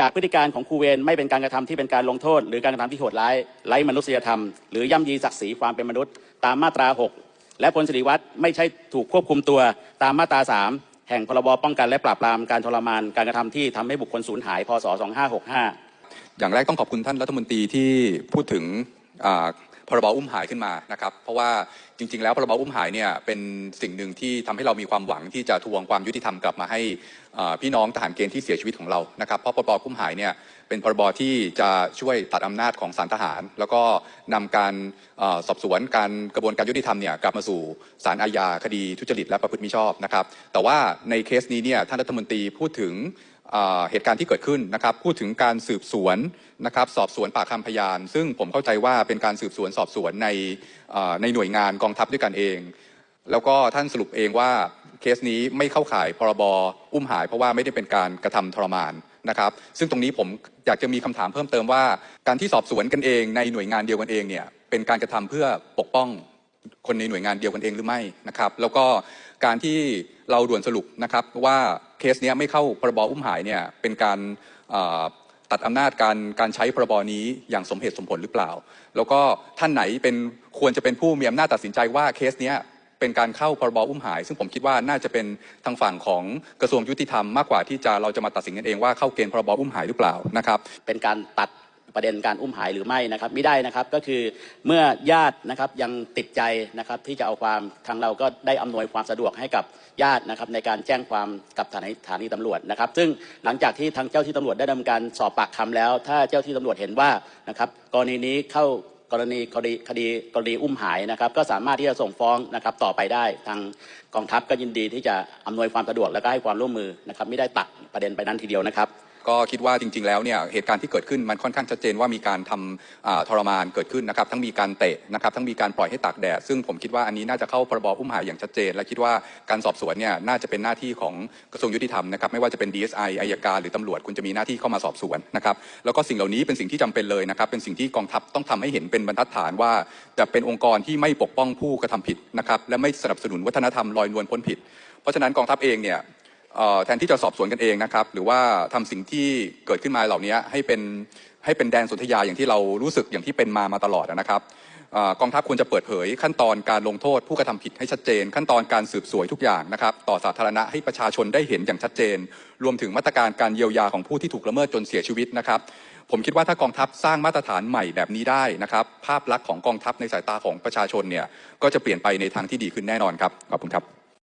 จากพฤติการของครูเวรไม่เป็นการกระทำที่เป็นการลงโทษ หรือการกระทำที่โหดร้ายไร้มนุษยธรรม หรือย่ำยีศักดิ์ศรีความเป็นมนุษย์ ตามมาตรา 6 และพลสิริวัตรไม่ใช่ถูกควบคุมตัวตามมาตรา 3 แห่งพรบป้องกันและปราบปรามการทรมานการกระทำที่ทำให้บุคคลสูญหายพศ2565 อย่างแรกต้องขอบคุณท่านรัฐมนตรีที่พูดถึงอ่า พรบอุ้มหายขึ้นมานะครับ เพราะว่าจริง ๆ แล้วพรบอุ้มหายเนี่ยเป็นสิ่งหนึ่งที่ทำให้เรามีความหวังที่จะทวงความยุติธรรมกลับมาให้พี่น้องทหารเกณฑ์ที่เสียชีวิตของเรานะครับเพราะพรบอุ้มหายเนี่ยเป็นพรบที่จะช่วยตัดอำนาจของศาลทหาร แล้วก็นำการอสอบสวนการกระบวนการยุติธรรมเนี่ยกลับมาสู่ศาลอาญาคดีทุจริตและประพฤติมิชอบนะครับ แต่ว่าในเคสนี้เนี่ยท่านรัฐมนตรีพูดถึง เหตุการณ์ที่เกิดขึ้นนะครับ พูดถึงการสืบสวนนะครับ สอบสวนปากคำพยาน ซึ่งผมเข้าใจว่าเป็นการสืบสวนสอบสวนในในหน่วยงานกองทัพด้วยกันเอง แล้วก็ท่านสรุปเองว่าเคสนี้ไม่เข้าข่ายพรบอุ้มหาย เพราะว่าไม่ได้เป็นการกระทำทรมานนะครับ ซึ่งตรงนี้ผมอยากจะมีคำถามเพิ่มเติมว่า การที่สอบสวนกันเองในหน่วยงานเดียวกันเองเนี่ยเป็นการกระทำเพื่อปกป้องคนในหน่วยงานเดียวกันเองหรือไม่นะครับ แล้วก็การที่เราด่วนสรุปนะครับว่า เคสเนี้ยไม่เข้าพรบอุ้มหายเนี่ยเป็นการตัดอำนาจการการใช้พรบนี้อย่างสมเหตุสมผลหรือเปล่า แล้วก็ท่านไหนเป็นควรจะเป็นผู้มีอำนาจตัดสินใจว่าเคสเนี้ยเป็นการเข้าพรบอุ้มหาย ซึ่งผมคิดว่าน่าจะเป็นทางฝั่งของกระทรวงยุติธรรมมากกว่าที่จะเราจะมาตัดสินกันเองว่าเข้าเกณฑ์พรบอุ้มหายหรือเปล่านะครับ เป็นการตัด ประเด็นการอุ้มหายหรือไม่นะครับไม่ได้นะครับก็คือเมื่อญาตินะครับยังติดใจนะครับที่จะเอาความทางเราก็ได้อำนวยความสะดวกให้กับญาตินะครับในการแจ้งความกับสถานีานีตำรวจนะครับ ซึ่งหลังจากที่ทางเจ้าที่ตำรวจได้ดำเนินการสอบปากคำแล้ว ถ้าเจ้าที่ตำรวจเห็นว่านะครับกรณีนี้เข้ากรณีคดีคดีกรณีอุ้มหายนะครับก็สามารถที่จะส่งฟ้องนะครับต่อไปได้ทางกองทัพก็ยินดีที่จะอำนวยความสะดวกและก็ให้ความร่วมมือนะครับไม่ได้ตัดประเด็นไปนั้นทีเดียวนะครับ ก็คิดว่าจริง ๆ แล้วเนี่ยเหตุการณ์ที่เกิดขึ้นมันค่อนข้างชัดเจนว่ามีการทำอ่าทรมานเกิดขึ้นนะครับ ทั้งมีการเตะนะครับทั้งมีการปล่อยให้ตากแดด ซึ่งผมคิดว่าอันนี้น่าจะเข้าพรบอุ้มหายอย่างชัดเจน และคิดว่าการสอบสวนเนี่ยน่าจะเป็นหน้าที่ของกระทรวงยุติธรรมนะครับไม่ว่าจะเป็น DSI อายการหรือตำรวจคุณจะมีหน้าที่เข้ามาสอบสวนนะครับแล้วก็สิ่งเหล่านี้เป็นสิ่งที่จำเป็นเลยนะครับเป็นสิ่งที่กองทัพต้องทำให้เห็นเป็นบรรทัดฐานว่า จะเป็นองค์กรที่ไม่ปกป้องผู้กระทำผิดนะครับและไม่สนับสนุนวัฒนธรรมลอยนวลพ้นผิด เพราะฉะนั้นกองทัพเองเนี่ย แทนที่จะสอบสวนกันเองนะครับ หรือว่าทำสิ่งที่เกิดขึ้นมาเหล่านี้ให้เป็นให้เป็นแดนสนธยาอย่างที่เรารู้สึกอย่างที่เป็นมามาตลอดนะครับอกองทัพควรจะเปิดเผยขั้นตอนการลงโทษผู้กระทำผิดให้ชัดเจน ขั้นตอนการสืบสวนทุกอย่างนะครับ ต่อสาธารณะให้ประชาชนได้เห็นอย่างชัดเจน รวมถึงมาตรการการเยียวยาของผู้ที่ถูกละเมิดจนเสียชีวิตนะครับ ผมคิดว่าถ้ากองทัพสร้างมาตรฐานใหม่แบบนี้ได้นะครับ ภาพลักษณ์ของกองทัพในสายตาของประชาชนเนี่ยก็จะเปลี่ยนไปในทางที่ดีขึ้นแน่นอนครับขอบคุณครับ